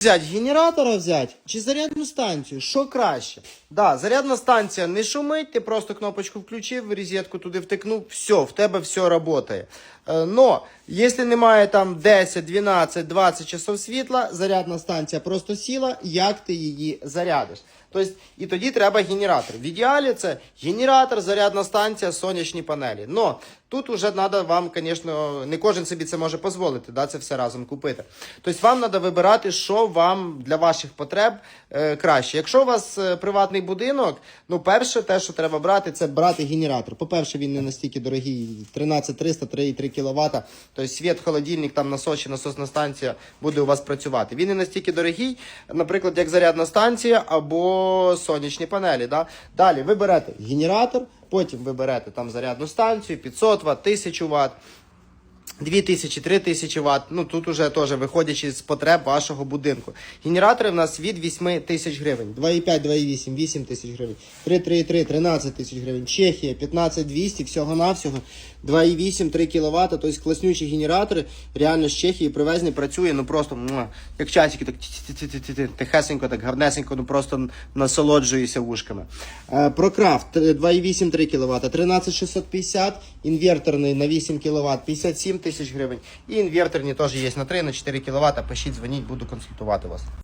Взять генератора взять чи зарядну станцію? Що краще? Да, зарядна станція не шумить, ти просто кнопочку включив, розетку туди втикнув, все, в тебе все працює. Но, якщо немає там 10, 12, 20 часов світла, зарядна станція просто сіла, як ти її зарядиш? Тобто, і тоді треба генератор. В ідеалі це генератор, зарядна станція, сонячні панелі. Но тут вже треба вам, звісно, не кожен собі це може дозволити, да, це все разом купити. Тобто вам треба вибирати, що вам для ваших потреб е, краще. Якщо у вас е, приватний будинок, ну перше, те, що треба брати, це брати генератор. По-перше, він не настільки дорогий, 13300, 3,3 кВт. Тобто світ, холодильник, там насос чи насосна станція буде у вас працювати. Він не настільки дорогий, наприклад, як зарядна станція або сонячні панелі. Да? Далі ви берете генератор, потім ви берете там зарядну станцію, 500 Вт, 1000 Вт. 2000, 3000 Вт. Ну тут уже теж виходячи з потреб вашого будинку. Генератори в нас від 8 тисяч гривень. 2,5, 2,8, 8 тисяч гривень. 3,3,3, 13 тисяч гривень. Чехія 15200, всього-навсього. 2,8, 3 кВт. Тобто класнючі генератори реально з Чехії привезені, працює, ну просто як часики, так тихесенько, так гарнесенько, ну просто насолоджуюся вушками. Прокрафт 2,8, 3 кВт, 13650, інверторний на 8 кВт, 57 тисяч гривень. І інверторні теж є на 3, на 4 кВт. Пишіть, дзвоніть, буду консультувати вас.